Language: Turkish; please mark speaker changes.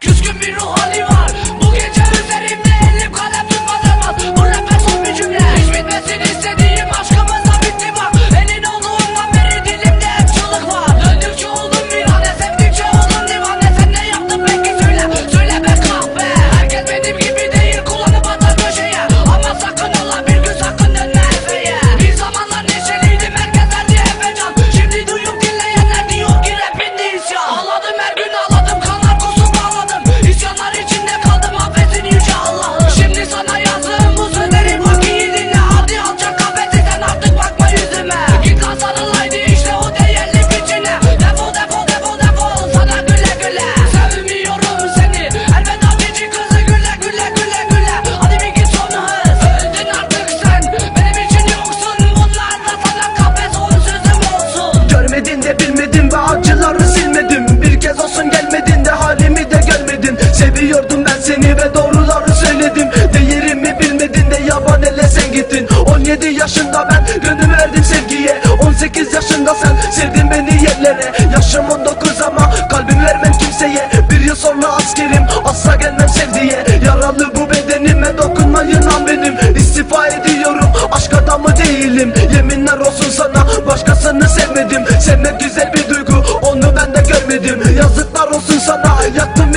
Speaker 1: Küskün bir ruh
Speaker 2: halim yaşında ben Gönlümü verdim sevgiye. 18 yaşında sen sevdin beni yerlere. Yaşım 19 ama kalbimi vermem kimseye. Bir yıl sonra askerim asla gelmem sevdiye Yaralı bu bedenime dokunmayın lan benim. İstifa ediyorum aşk adamı değilim. Yeminler olsun sana başkasını sevmedim. Sevmek güzel bir duygu onu ben de görmedim. Yazıklar olsun sana yaktım